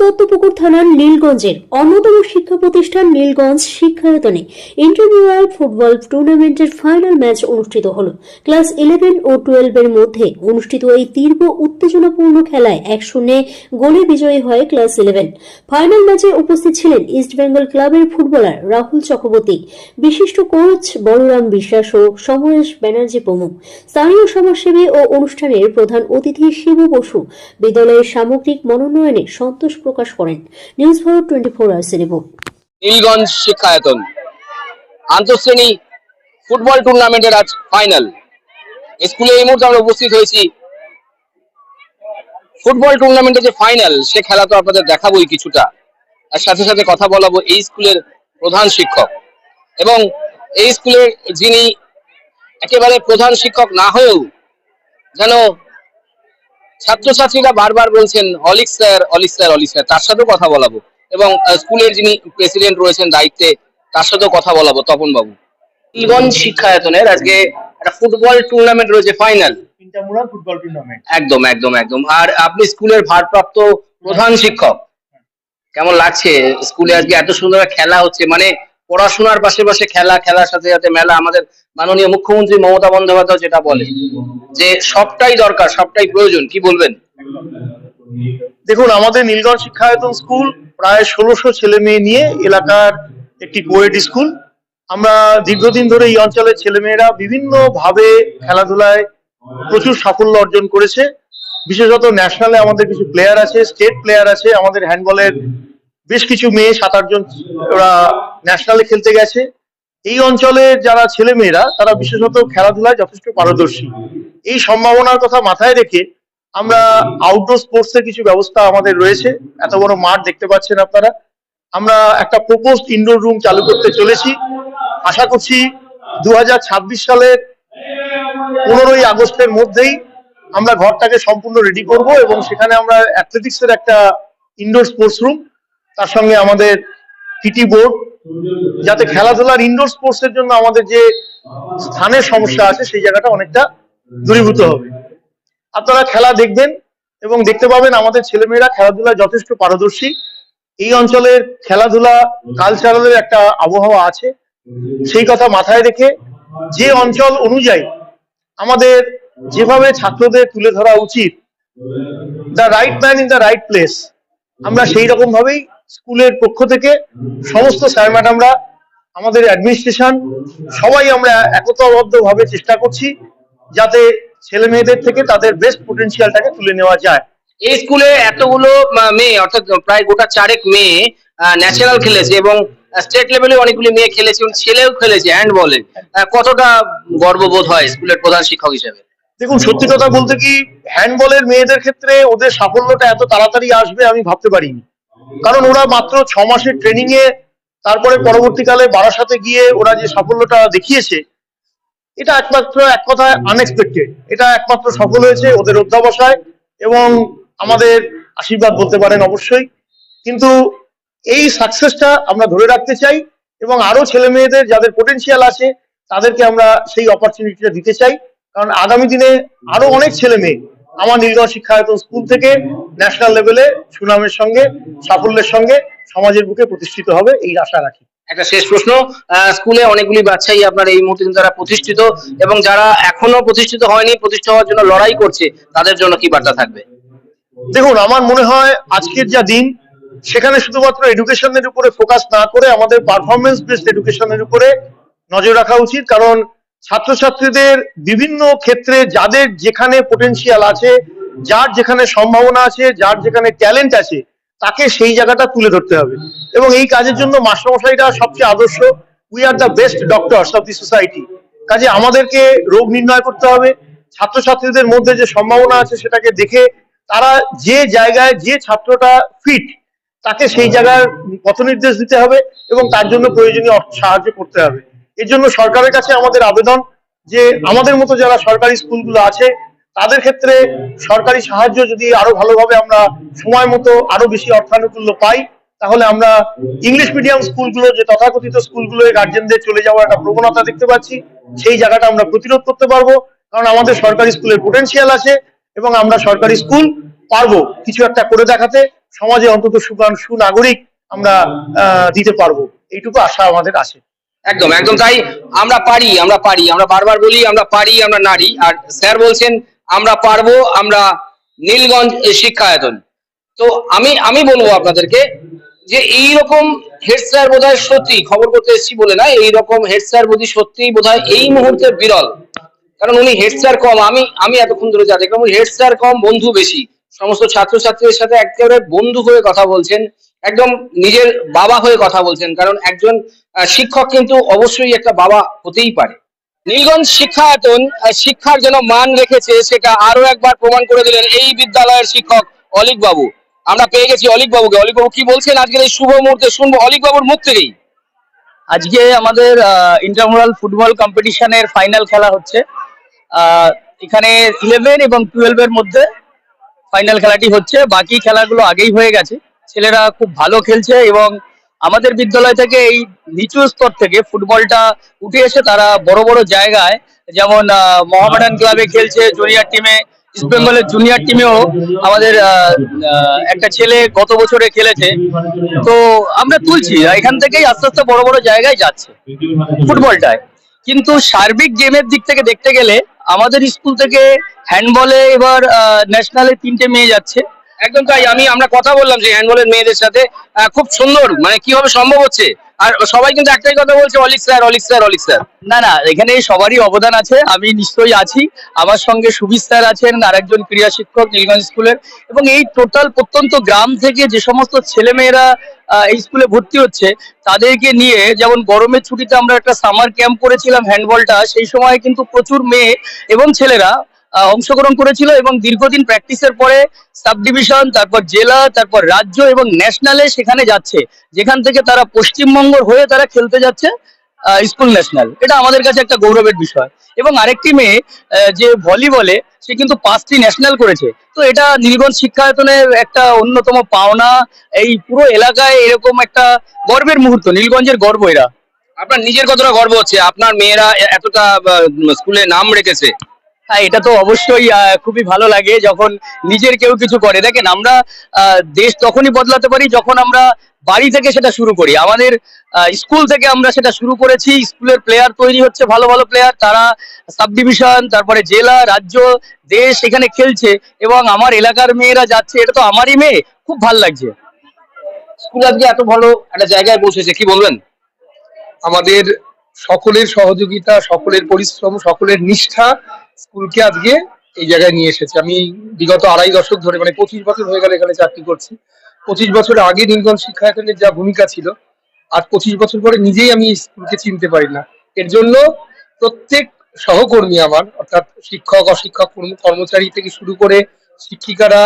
দত্তপুকুর থানার নীলগঞ্জের অন্যতম শিক্ষা প্রতিষ্ঠান নীলগঞ্জ শিক্ষায়তনে ইন্টারমিডিয়েট ফুটবল টুর্নামেন্টের ফাইনাল ম্যাচ অনুষ্ঠিত হল। ক্লাস ইলেভেন ও টুয়েলভের মধ্যে অনুষ্ঠিত এই তীব্র উত্তেজনাপূর্ণ খেলায় এক শূন্যে গোলে বিজয়ী হয় ক্লাস ইলেভেন। ফাইনাল ম্যাচে উপস্থিত ছিলেন ইস্ট বেঙ্গল ক্লাবের ফুটবলার রাহুল চক্রবর্তী, বিশিষ্ট কোচ বলরাম বিশ্বাস ও সমরেশ ব্যানার্জি প্রমুখ। স্থানীয় সমাজসেবী ও অনুষ্ঠানের প্রধান অতিথি শিবু বসু। বিদ্যালয়ের সামগ্রিক মনোনয়নে সন্তোষ প্রকাশ করেন। News Bharat twenty four hours report Nilganj Shikshayatan আন্তঃশ্রেণী ফুটবল টুর্নামেন্টের আজ ফাইনাল স্কুলে এই মুহূর্তে আমরা উপস্থিত হয়েছি। ফুটবল টুর্নামেন্টের যে ফাইনাল সে খেলা তো আপনাদের দেখাবোই কিছুটা। আর সাথে সাথে কথা বলাবো এই স্কুলের প্রধান শিক্ষক। এবং এই স্কুলের যিনি একেবারে প্রধান শিক্ষক না হয়েও যেন ছাত্রছাত্রীরা বারবার বলছেন অলিক স্যার অলিক স্যার অলিক স্যার তার সাথেও কথা বলাবো। এবং স্কুলের যিনি প্রেসিডেন্ট রয়েছেন দায়িত্বে তার সাথেও কথা বলাবো তপন বাবু নীলগঞ্জ শিক্ষায়তনের আজকে একটা ফুটবল টুর্নামেন্ট রয়েছে ফাইনাল ফুটবল টুর্নামেন্ট একদম একদম একদম। আর আপনি স্কুলের ভারপ্রাপ্ত প্রধান শিক্ষক। কেমন লাগছে? স্কুলে আজকে এত সুন্দর একটা খেলা হচ্ছে মানে পড়াশোনার পাশাপাশি খেলা, খেলার সাথে সাথে মেলা, আমাদের মাননীয় মুখ্যমন্ত্রী মমতা বন্দ্যোপাধ্যায় যেটা বলে, যে সবটাই দরকার, সবটাই প্রয়োজন, কি বলবেন? দেখুন, আমাদের নীলগঞ্জ শিক্ষায়তন স্কুল প্রায় ষোলোশো ছেলে মেয়ে নিয়ে এলাকার একটি কোয়েড স্কুল। আমরা দীর্ঘদিন ধরে এই অঞ্চলের ছেলেমেয়েরা বিভিন্ন ভাবে খেলাধুলায় প্রচুর সাফল্য অর্জন করেছে। বিশেষত ন্যাশনালে আমাদের কিছু প্লেয়ার আছে স্টেট প্লেয়ার আছে, আমাদের হ্যান্ডবলের বেশ কিছু মেয়ে সাত আটজন ওরা ন্যাশনালে খেলতে গেছে। এই অঞ্চলের যারা ছেলে মেয়েরা, তারা বিশেষত খেলাধুলায় যথেষ্ট পারদর্শী। এই সম্ভাবনার কথা মাথায় রেখে আমরা আউটডোর স্পোর্টস এর কিছু ব্যবস্থা আমাদের রয়েছে। এত বড় মাঠ দেখতে পাচ্ছেন আপনারা। আমরা একটা প্রপোজড ইনডোর রুম চালু করতে চলেছি। আশা করছি দু হাজার ছাব্বিশ সালের পনেরোই আগস্টের মধ্যেই আমরা ঘরটাকে সম্পূর্ণ রেডি করব এবং সেখানে আমরা অ্যাথলেটিক্স এর একটা ইনডোর স্পোর্টস রুম তার সঙ্গে আমাদের পিটি বোর্ড যাতে খেলাধুলার ইনডোর স্পোর্টস এর জন্য আমাদের যে স্থানের সমস্যা আছে, সেই জায়গাটা অনেকটা দূরীভূত হবে। আপনারা খেলা দেখবেন এবং দেখতে পাবেন আমাদের ছেলেমেয়েরা খেলাধুলায় যথেষ্ট পারদর্শী। এই অঞ্চলের খেলাধুলা কালচারালের একটা আবহাওয়া আছে। সেই কথা মাথায় রেখে যে অঞ্চল অনুযায়ী আমাদের যেভাবে ছাত্রদের তুলে ধরা উচিত the right man in the right place আমরা সেই রকম ভাবেই স্কুলের পক্ষ থেকে সমস্ত স্যার ম্যাডামরা আমাদের অ্যাডমিনিস্ট্রেশন সবাই আমরা একতাবদ্ধ ভাবে চেষ্টা করছি যাতে ছেলে মেয়েদের থেকে তাদের বেস্ট পটেনশিয়ালটাকে তুলে নেওয়া যায়। এই স্কুলে এতগুলো মেয়ে অর্থাৎ প্রায় গোটা চারেক মেয়ে ন্যাশনাল খেলেছে এবং স্টেট লেভেলে অনেকগুলি মেয়ে খেলেছে এবং ছেলেও খেলেছে হ্যান্ড বলে। কতটা গর্ববোধ হয় স্কুলের প্রধান শিক্ষক হিসেবে? দেখুন সত্যি কথা বলতে কি হ্যান্ডবলের মেয়েদের ক্ষেত্রে ওদের সাফল্যটা এত তাড়াতাড়ি আসবে আমি ভাবতে পারিনি। কারণ ওরা মাত্র ছ মাসের ট্রেনিং এ তারপরে পরবর্তীকালে বারাসাতে গিয়ে ওরা যে সাফল্যটা দেখিয়েছে, এটা একমাত্র এক কথায় আনএক্সপেক্টেড এটা একমাত্র সফল হয়েছে ওদের অধ্যাবসায় এবং আমাদের আশীর্বাদ বলতে পারেন অবশ্যই। কিন্তু এই সাকসেসটা আমরা ধরে রাখতে চাই এবং আরও ছেলে মেয়েদের যাদের পোটেনশিয়াল আছে, তাদেরকে আমরা সেই অপরচুনিটিটা দিতে চাই। কারণ আগামী দিনে আরও অনেক ছেলে মেয়ে আমার নীলগঞ্জ শিক্ষায়তন স্কুল থেকে ন্যাশনাল লেভেলে সুনামের সঙ্গে সাফল্যের সঙ্গে সমাজের বুকে প্রতিষ্ঠিত হবে এই আশা রাখি। একটা শেষ প্রশ্ন স্কুলে অনেকগুলি বাচ্চাই আপনার এই মুহূর্তে তারা প্রতিষ্ঠিত এবং যারা এখনও প্রতিষ্ঠিত হয়নি প্রতিষ্ঠা হওয়ার জন্য লড়াই করছে তাদের জন্য কি বার্তা থাকবে? দেখুন আমার মনে হয় আজকের যা দিন সেখানে শুধুমাত্র এডুকেশনের উপরে ফোকাস না করে আমাদের পারফরমেন্স বেসড এডুকেশনের উপরে নজর রাখা উচিত কারণ ছাত্রছাত্রীদের বিভিন্ন ক্ষেত্রে যাদের যেখানে পোটেনশিয়াল আছে, যার যেখানে সম্ভাবনা আছে, যার যেখানে ট্যালেন্ট আছে, তাকে সেই জায়গাটা তুলে ধরতে হবে। এবং এই কাজের জন্য মাস্টারমশাইরা সবচেয়ে আদর্শ we are the best doctors of the society কাজে আমাদেরকে রোগ নির্ণয় করতে হবে। ছাত্রছাত্রীদের মধ্যে যে সম্ভাবনা আছে সেটাকে দেখে তারা যে জায়গায় যে ছাত্রটা ফিট তাকে সেই জায়গার পথ নির্দেশ দিতে হবে এবং তার জন্য প্রয়োজনীয় সাহায্য করতে হবে। এর জন্য সরকারের কাছে আমাদের আবেদন যে আমাদের মতো যারা সরকারি স্কুলগুলো আছে, তাদের ক্ষেত্রে সরকারি সাহায্য যদি আরও ভালোভাবে আমরা সময় মতো আরও বেশি অর্থানুকূল্য পাই, তাহলে আমরা ইংলিশ মিডিয়াম স্কুলগুলো, যে তথাকথিত স্কুলগুলো গার্জেনদের চলে যাওয়ার একটা প্রবণতা দেখতে পাচ্ছি, সেই জায়গাটা আমরা প্রতিরোধ করতে পারব। কারণ আমাদের সরকারি স্কুলের পোটেনশিয়াল আছে এবং আমরা সরকারি স্কুল পারব কিছু একটা করে দেখাতে, সমাজে অন্তত সুকান সুনাগরিক আমরা দিতে পারব। এইটুকু আশা আমাদের আছে। একদম একদম তাই আমরা পারি আমরা পারি, আমরা বারবার বলি আমরা পারি, আমরা নারী, আর স্যার বলছেন আমরা পারব, আমরা নীলগঞ্জ শিক্ষায়তন। তো আমি আমি বলব আপনাদেরকে যে এই রকম হেড স্যার বোধহয় সত্যি খবর করতে এসেছি বলে না এই রকম হেড স্যার বোধ সত্যি বোধহয় এই মুহূর্তে বিরল। কারণ উনি হেড স্যার কম, আমি আমি এতক্ষণ ধরে যা দেখলাম হেড স্যার কম, বন্ধু বেশি। সমস্ত ছাত্রছাত্রীদের সাথে একেবারে বন্ধু হয়ে কথা বলছেন একদম নিজের বাবা হয়ে কথা বলছেন, কারণ একজন শিক্ষক কিন্তু অবশ্যই একটা বাবা হতেই পারে। নীলগঞ্জ শিক্ষায়তন শিক্ষার যেন মান রেখেছে, সেটা আরও একবার প্রমাণ করে দিলেন এই বিদ্যালয়ের শিক্ষক অলিক বাবু আমরা পেয়ে গেছি অলিক বাবুকে অলিক বাবু কি বলছেন? আজকের এই শুভ মুহূর্তে শুনব অলিক বাবুর মুখ থেকেই। আজকে আমাদের ইন্টারমোরাল ফুটবল কম্পিটিশনের ফাইনাল খেলা হচ্ছে। এখানে ইলেভেন এবং টুয়েলভ এর মধ্যে ফাইনাল খেলাটি হচ্ছে। বাকি খেলাগুলো আগেই হয়ে গেছে। ছেলেরা খুব ভালো খেলছে এবং আমাদের বিদ্যালয় থেকে এই নিচু স্তর থেকে ফুটবলটা উঠে এসে তারা বড় বড় জায়গায়, যেমন মোহামেডান ক্লাবে খেলছে জুনিয়র টিমে, ইস্ট বেঙ্গলের জুনিয়র টিমেও আমাদের একটা ছেলে গত বছরে খেলেছে। তো আমরা তুলছি, এখান থেকেই আস্তে আস্তে বড় বড় জায়গায় যাচ্ছে ফুটবলটায়। কিন্তু সার্বিক গেমের দিক থেকে দেখতে গেলে আমাদের স্কুল থেকে হ্যান্ডবলে এবার ন্যাশনালে তিনটে মেয়ে যাচ্ছে। একদম তাই, আমি, আমরা কথা বললাম যে হ্যান্ডবলের মেয়েদের সাথে খুব সুন্দর মানে কীভাবে সম্ভব হচ্ছে? আর সবাই কিন্তু একটাই কথা বলছে, অলিক স্যার অলিক স্যার অলিক স্যার। না না, এখানে সবারই অবদান আছে, আমি নিশ্চয়ই আছি। আমার সঙ্গে সুবির স্যার আছেন আরেকজন ক্রীড়া শিক্ষক নীলগঞ্জ স্কুলের। এবং এই টোটাল প্রত্যন্ত গ্রাম থেকে যে সমস্ত ছেলেমেয়েরা এই স্কুলে ভর্তি হচ্ছে, তাদেরকে নিয়ে যেমন গরমের ছুটিতে আমরা একটা সামার ক্যাম্প করেছিলাম হ্যান্ডবলটা সেই সময় কিন্তু প্রচুর মেয়ে এবং ছেলেরা অংশগ্রহণ করেছিল এবং দীর্ঘদিন প্র্যাকটিসের পরে সাব ডিভিশন তারপর জেলা, তারপর রাজ্য এবং ন্যাশনালে সেখানে যাচ্ছে। যেখান থেকে তারা পশ্চিমবঙ্গ হয়ে তারা খেলতে যাচ্ছে স্কুল ন্যাশনাল এটা আমাদের কাছে একটা গৌরবের বিষয়। এবং আরেকটি মেয়ে যে ভলিবলে সে কিন্তু পাঁচটি ন্যাশনাল করেছে। তো এটা নীলগঞ্জ শিক্ষায়তনের একটা অন্যতম পাওনা। এই পুরো এলাকায় এরকম একটা গর্বের মুহূর্ত, নীলগঞ্জের গর্ব এরা। আপনার নিজের কতটা গর্ব হচ্ছে? আপনার মেয়েরা এতটা স্কুলে নাম রেখেছে। এটা তো অবশ্যই খুবই ভালো লাগে যখন নিজের কেউ কিছু করে। দেখেন আমরা আহ, দেশ তখনই বদলাতে পারি যখন আমরা বাড়ি থেকে সেটা শুরু করি। আমাদের আহ, স্কুল থেকে আমরা সেটা শুরু করেছি। স্কুলের প্লেয়ার তৈরি হচ্ছে ভালো ভালো প্লেয়ার তারা সাব ডিভিশন তারপরে জেলা রাজ্য দেশ এখানে খেলছে এবং আমার এলাকার মেয়েরা যাচ্ছে। এটা তো আমারই মেয়ে। খুব ভালো লাগছে। স্কুল আজকে এত ভালো একটা জায়গায় পৌঁছেছে কি বলবেন? আমাদের সকলের সহযোগিতা সকলের পরিশ্রম সকলের নিষ্ঠা স্কুলকে আজকে এই জায়গায় নিয়ে এসেছে। আমি বিগত আড়াই দশক ধরে মানে পঁচিশ বছর হয়ে গেল এখানে চাকরি করছি। পঁচিশ বছর আগে নীলগঞ্জ শিক্ষায়তনের যা ভূমিকা ছিল আজ পঁচিশ বছর পরে নিজেই আমি স্কুলকে চিনতে পারি না। এর জন্য প্রত্যেক সহকর্মী আমার, অর্থাৎ শিক্ষক, অশিক্ষক কর্মচারী থেকে শুরু করে শিক্ষিকারা,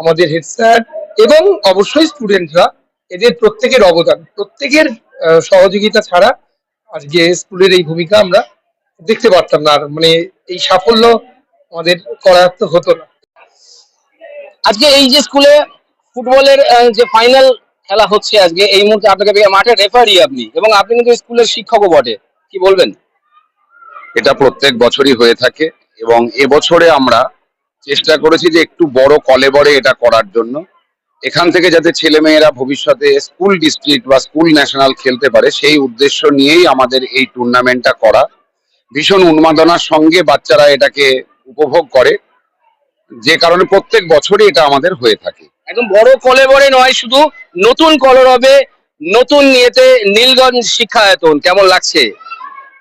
আমাদের হেড স্যার এবং অবশ্যই স্টুডেন্টরা এদের প্রত্যেকের অবদান। প্রত্যেকের সহযোগিতা ছাড়া আজকে স্কুলের এই ভূমিকা আমরা দেখতে পারতাম না আর মানে এই সাফল্য আমাদের করার তো হতো না। আজকে এই যে স্কুলে ফুটবলের যে ফাইনাল খেলা হচ্ছে আজকে এই মুহূর্তে আপনাকে মাঠে রেফারি আপনি এবং আপনি কিন্তু স্কুলের শিক্ষকও বটে কি বলবেন? এটা প্রত্যেক বছরই হয়ে থাকে এবং এবছরে আমরা চেষ্টা করেছি যে একটু বড় কলেবরে এটা করার জন্য। এখান থেকে যাতে ছেলেমেয়েরা ভবিষ্যতে স্কুল ডিস্ট্রিক্ট বা স্কুল ন্যাশনাল খেলতে পারে সেই উদ্দেশ্য নিয়েই আমাদের এই টুর্নামেন্টটা করা। ভীষণ উন্মাদনার সঙ্গে বাচ্চারা এটাকে উপভোগ করে। যে কারণে প্রত্যেক বছরই এটা আমাদের হয়ে থাকে। একদম বড় কলেবরে নয় শুধু নতুন কলরবে নতুন নিয়েতে নীলগঞ্জ শিক্ষা শিক্ষায়তন কেমন লাগছে?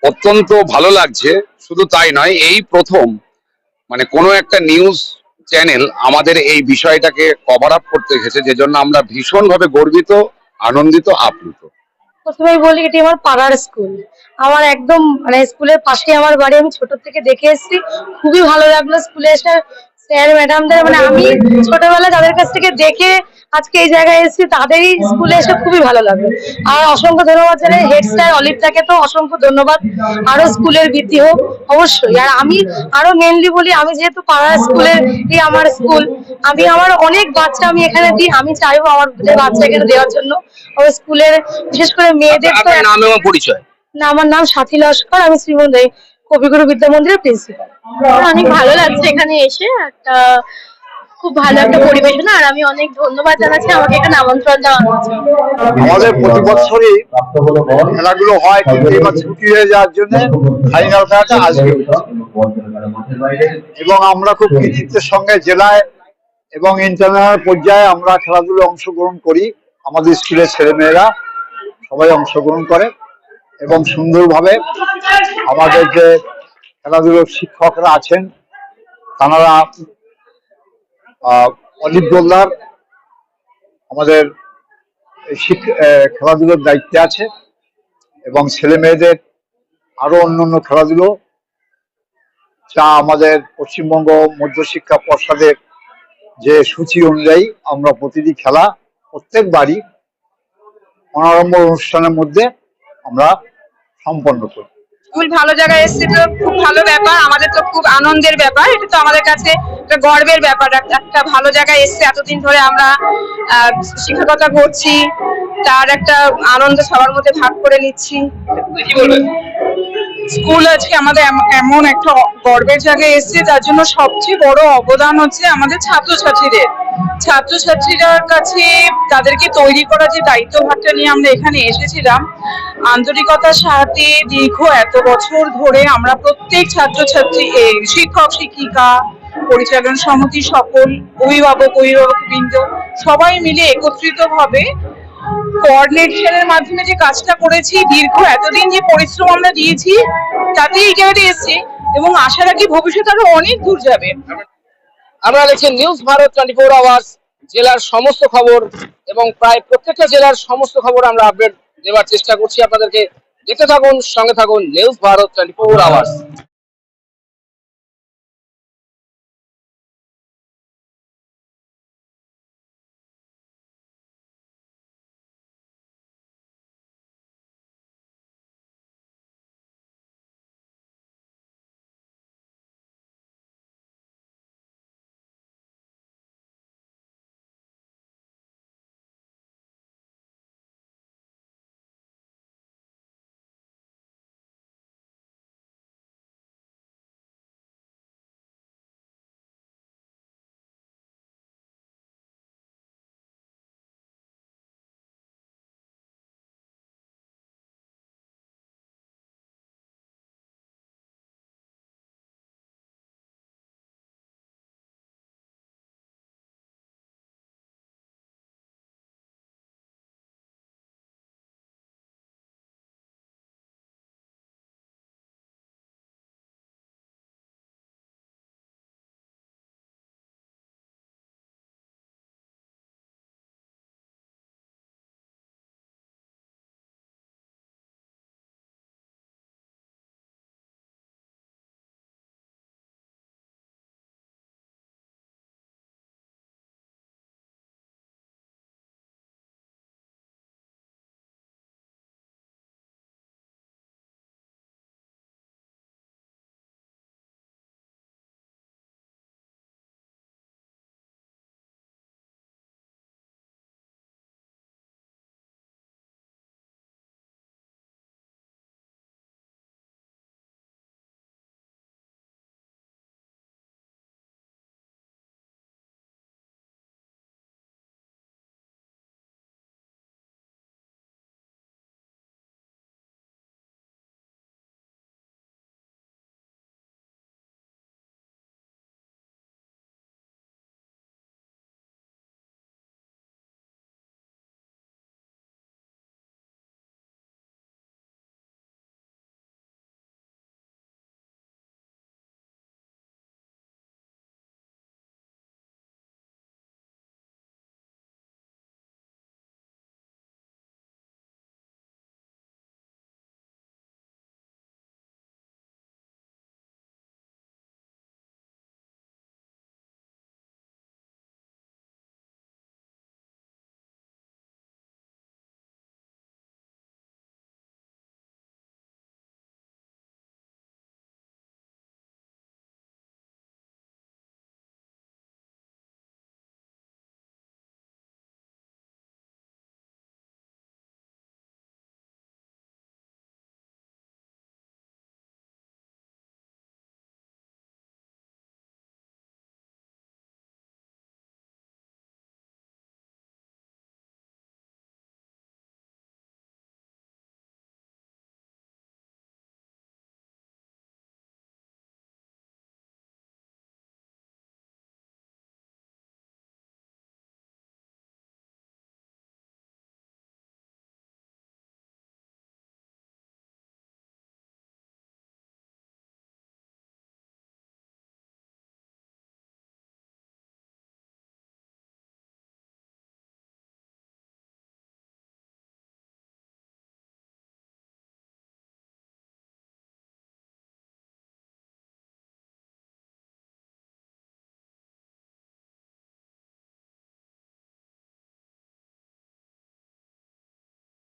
অত্যন্ত ভালো লাগছে শুধু তাই নয় এই প্রথম মানে কোনো একটা নিউজ চ্যানেল আমাদের এই বিষয়টাকে কভার আপ করতে এসেছে যে জন্য আমরা ভীষণভাবে গর্বিত আনন্দিত আপ্লুত। প্রথমেই বলি এটি আমার পাড়ার স্কুল। আমার একদম মানে স্কুলের পাশে আমার বাড়ি, আমি ছোট থেকে দেখে এসেছি। খুবই ভালো লাগল স্কুলে এসে। স্যার, ম্যাডামদের মানে আমি ছোটবেলায় যাদের কাছ থেকে দেখে আজকে এই জায়গায় এসেছি, তাদেরই স্কুলে এসে খুবই ভালো লাগল। আর অসংখ্য ধন্যবাদ জানাই। হেড স্যার অলিপটাকে তো অসংখ্য ধন্যবাদ। আরও স্কুলের বৃদ্ধি হোক, অবশ্যই। আর আমি আরও মেনলি বলি, আমি যেহেতু পাড়ার স্কুলের এই আমার স্কুল, আমি আমার অনেক বাচ্চা আমি এখানে দিই। আমি চাইব আমার বাচ্চা এখানে দেওয়ার জন্য। আমার স্কুলের, বিশেষ করে মেয়েদের তো নাম এবং পরিচয়। না আমার নাম সাথী লস্কর আমি শ্রীমন্দির কবিগুরু বিদ্যা মন্দিরের প্রিন্সিপাল অনেক ভালো লাগছে এখানে এসে একটা খুব ভালো একটা পরিবেশনা আর আমি অনেক ধন্যবাদ জানাচ্ছি আমাকে এখানে আমন্ত্রণ জানানোর জন্য। আমাদের প্রতি বছরই খেলাগুলো হয় কিন্তু এবার ছুটি হয়ে যাওয়ার জন্য ফাইনাল খেলাটা আজকে। এবং আমরা খুব কৃতিত্বের সঙ্গে জেলায় এবং ইন্টারন্যাশনাল পর্যায়ে আমরা খেলাধুলো অংশগ্রহণ করি আমাদের স্কুলের ছেলেমেয়েরা সবাই অংশগ্রহণ করে। এবং সুন্দরভাবে আমাদের যে খেলাধুলোর শিক্ষকরা আছেন, তাঁরা অলিভ গোল্লার আমাদের খেলাধুলোর দায়িত্বে আছে এবং ছেলে মেয়েদের আরও অন্যান্য খেলাধুলো যা আমাদের পশ্চিমবঙ্গ মধ্যশিক্ষা পর্ষদের যে সূচি অনুযায়ী আমরা প্রতিটি খেলা প্রত্যেকবারই অনারম্ভ অনুষ্ঠানের মধ্যে আমরা সম্পন্ন করি। স্কুল ভালো জায়গায় এসছে তো খুব ভালো ব্যাপার আমাদের তো খুব আনন্দের ব্যাপার এটা তো আমাদের কাছে একটা গর্বের ব্যাপার একটা ভালো জায়গায় এসছে এতদিন ধরে আমরা শিক্ষকতা করছি তার একটা আনন্দ সবার মধ্যে ভাগ করে নিচ্ছি। কি বলবেন? স্কুল আজকে আমাদের এমন একটা গর্বের জায়গায় এসছে তার জন্য সবচেয়ে বড় অবদান হচ্ছে আমাদের ছাত্রছাত্রীদের। ছাত্রছাত্রীরার কাছে তাদেরকে তৈরি করা যে দায়িত্বভারটা নিয়ে আমরা এখানে এসেছিলাম, আন্তরিকতার সাথে দীর্ঘ এত বছর ধরে আমরা প্রত্যেক ছাত্রছাত্রী শিক্ষক, শিক্ষিকা, পরিচালন সমিতি সকল, অভিভাবক অভিভাবক বৃন্দ সবাই মিলে একত্রিত ভাবে কোঅর্ডিনেশনের মাধ্যমে যে কাজটা করেছি, দীর্ঘ এতদিন যে পরিশ্রম আমরা দিয়েছি তাতে এই জায়গাটা এসেছি এবং আশা রাখি ভবিষ্যতে আরও অনেক দূর যাবে। আমরা দেখছি news Bharat twenty four hours জেলার সমস্ত খবর এবং প্রায় প্রত্যেকটা জেলার সমস্ত খবর আমরা আপডেট দেওয়ার চেষ্টা করছি। আপনাদেরকে দেখতে থাকুন, সঙ্গে থাকুন news Bharat twenty four hours